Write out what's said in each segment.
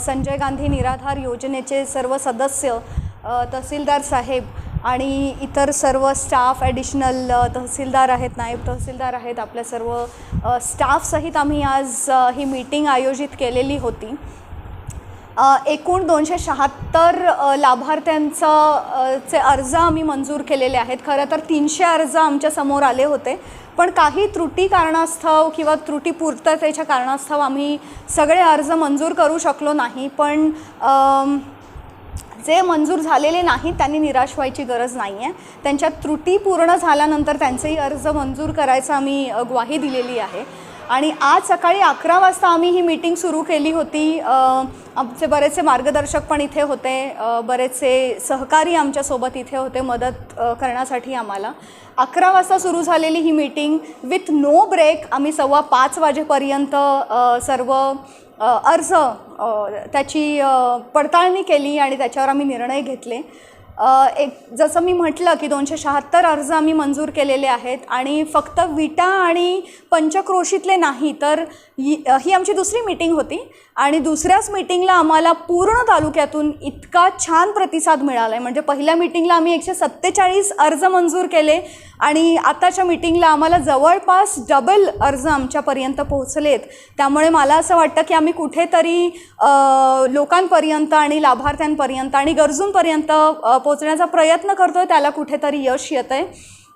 संजय गांधी निराधार योजनेचे सर्व सदस्य तहसीलदार साहेब आणि इतर सर्व स्टाफ ॲडिशनल तहसीलदार आहेत नायब तहसीलदार आहेत आपल्या सर्व स्टाफसहित आम्ही आज ही मीटिंग आयोजित केलेली होती. एकूण दोनशे शहात्तर लाभार्थ्यांचं लाभार्थ्यांचा चे अर्ज आम्ही मंजूर केलेले आहेत. खरं तर तीनशे अर्ज आमच्यासमोर आले होते. पण काही त्रुटी कारणास्तव किंवा त्रुटी पूर्ततेच्या कारणास्तव आम्ही सगळे अर्ज मंजूर करू शकलो नाही. पण जे मंजूर झालेले नाहीत त्यांनी निराश व्हायची गरज नाही आहे त्यांच्या त्रुटी पूर्ण झाल्यानंतर त्यांचेही अर्ज मंजूर करायचं आम्ही ग्वाही दिलेली आहे. आणि आज सकाळी अकरा वाजता आम्ही ही मीटिंग सुरू केली होती. आमचे बरेचसे मार्गदर्शक पण इथे होते. बरेचसे सहकारी आमच्यासोबत इथे होते मदत करण्यासाठी आम्हाला. अकरा वाजता सुरू झालेली ही मीटिंग विथ नो ब्रेक आम्ही सव्वा पाच वाजेपर्यंत सर्व अर्ज त्याची पडताळणी केली आणि त्याच्यावर आम्ही निर्णय घेतले. एक जसं मी म्हटलं की दोनशे शहात्तर अर्ज आम्ही मंजूर केलेले आहेत आणि फक्त विटा आणि पंचक्रोशीतले नाही तर ही ही आमची दुसरी मीटिंग होती आणि दुसऱ्याच मीटिंगला आम्हाला पूर्ण तालुक्यातून इतका छान प्रतिसाद मिळाला आहे म्हणजे पहिल्या मीटिंगला आम्ही एकशे सत्तेचाळीस अर्ज मंजूर केले आणि आताच्या मीटिंगला आम्हाला जवळपास डबल अर्ज आमच्यापर्यंत पोहोचलेत. त्यामुळे मला असं वाटतं की आम्ही कुठेतरी लोकांपर्यंत आणि लाभार्थ्यांपर्यंत आणि गरजूंपर्यंत पोचण्याचा प्रयत्न करतो आहे त्याला कुठेतरी यश येतं आहे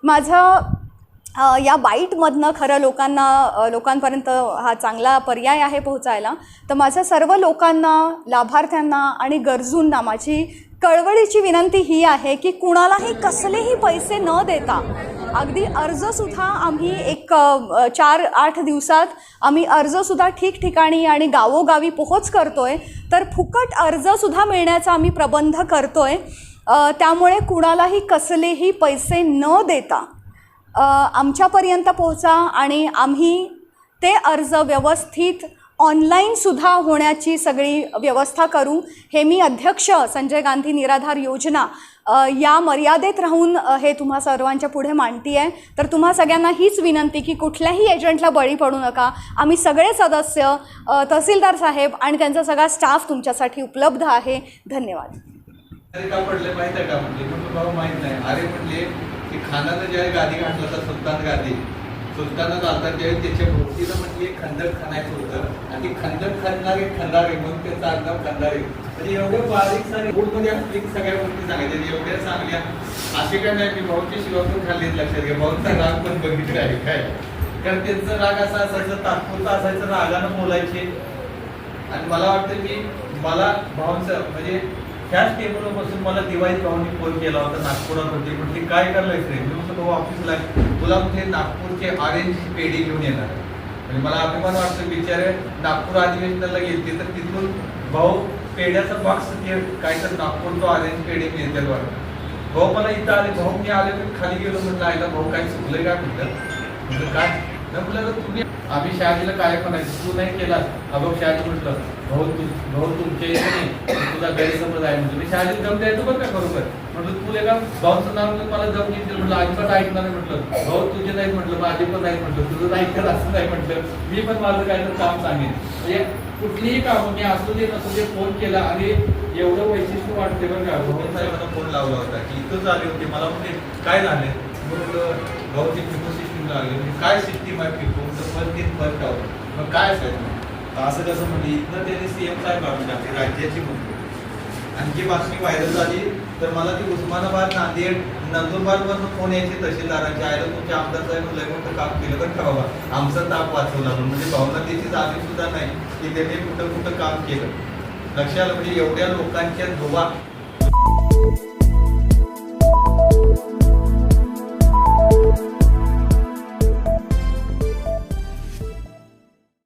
माझं या बाईटमधनं खरं लोकांना लोकांपर्यंत हा चांगला पर्याय आहे पोहोचायला. तर माझ्या सर्व लोकांना लाभार्थ्यांना आणि गरजूंना माझी कळवळीची विनंती ही आहे की कुणालाही कसलेही पैसे न देता अगदी अर्जसुद्धा आम्ही एक चार आठ दिवसात आम्ही अर्जसुद्धा ठिकठिकाणी आणि गावोगावी पोहोच करतो आहे तर फुकट अर्जसुद्धा मिळण्याचा आम्ही प्रबंध करतो आहे त्यामुळे कुणालाही कसलेही पैसे न देता आमच्यापर्यंत पोहोचा आणि आम्ही ते अर्ज व्यवस्थित ऑनलाईनसुद्धा होण्याची सगळी व्यवस्था करू. हे मी अध्यक्ष संजय गांधी निराधार योजना या मर्यादेत राहून हे तुम्हा सर्वांच्या पुढे मांडती आहे तर तुम्हा सगळ्यांना हीच विनंती की कुठल्याही एजंटला बळी पडू नका. आम्ही सगळे सदस्य तहसीलदार साहेब आणि त्यांचा सगळा स्टाफ तुमच्यासाठी उपलब्ध आहे. धन्यवाद. अरे का पडले माहीत आहे का म्हणजे म्हणून भाऊ माहीत नाही. अरे म्हणले की खानानं ज्या गादी घातलं होता सुलतान गादी सुलतान घालतात त्यावेळी त्याच्या भोवतीला म्हणजे खंदक खाणायचं होतं. आणि खंदक खणणारे खंदारे म्हणून त्याचं आडनाव खंदारे म्हणजे एवढे बारीक सारे मध्ये असली सगळ्या गोष्टी सांगायच्या. एवढ्या चांगल्या असे काय नाही मी भाऊची शिवा पण खाल्लीत लक्षात घ्या. भाऊचा राग पण बघितला आहे काय? कारण त्यांचा राग असा असायचं तात्पुरतं असायचं रागानं बोलायचे आणि मला वाटतं की मला भाऊंचं म्हणजे ह्याच टेबलवर बसून मला दिवाळी भाऊनी फोन केला होता नागपुरात होते. म्हटली काय करायचं रे मी भाऊ ऑफिसला तुला म्हणजे नागपूरचे ऑरेंज पेढी घेऊन येणार म्हणजे मला अभिमान वाटतो बिचारे नागपूर अधिवेशनाला गेले तर तिथून भाऊ पेढ्याचा बॉक्स ते काय तर नागपूरचं ऑरेंज पेढी मिळते वाटतं. भाऊ मला इथं आले भाऊ मी आले तर खाली गेलो म्हटलं आयला भाऊ काय चुकलंय का? म्हटलं म्हटलं काय? म्हटलं तुम्ही आम्ही शहाजीला काय म्हणायचं तू नाही केला अभोग शहाजी म्हटलं भाऊ तू भाऊ तुमच्या इथे गैरसमज आहे म्हणजे मी शाळेत जमता येतो बरं का खरोखर. म्हटलं तू एका भाऊचं नाव घेऊन मला जम घेतलं म्हटलं अजिबात ऐकणार नाही. म्हटलं भाऊ तुझे नाही. म्हटलं माझे पण नाही. म्हटलं तुझं ऐकत असं नाही. म्हटलं मी पण माझं काय तर काम सांगेन. म्हणजे कुठलीही काम मी असू दे नसू दे फोन केला आणि एवढं वैशिष्ट्य वाटते बरं का. भाऊ साहेबांना फोन लावला होता की इथं आले होते. मला म्हणजे काय झाले? म्हटलं भाऊची फिको सिस्टीम लागली म्हणजे काय सिस्टीम आहे फिको तर पण तीन फरक आहोत मग काय असायचं असं कसं म्हणजे इथनं त्यांनी सीएम साहेब आणून टाकले राज्याची मंत्री. आणखी बातमी व्हायरल झाली तर मला ती उस्मानाबाद नांदेड नंदुरबारवरनं फोन यायचे तहसीलदारांचे. आयला तुमच्या आमदार साहेब लय मोठं काम केलं तर ठरवा आमचा ताप वाचवला म्हणून. म्हणजे भावना त्याची जाणीव सुद्धा नाही की त्यांनी कुठं कुठं काम केलं. लक्षात म्हणजे एवढ्या लोकांच्या धोबा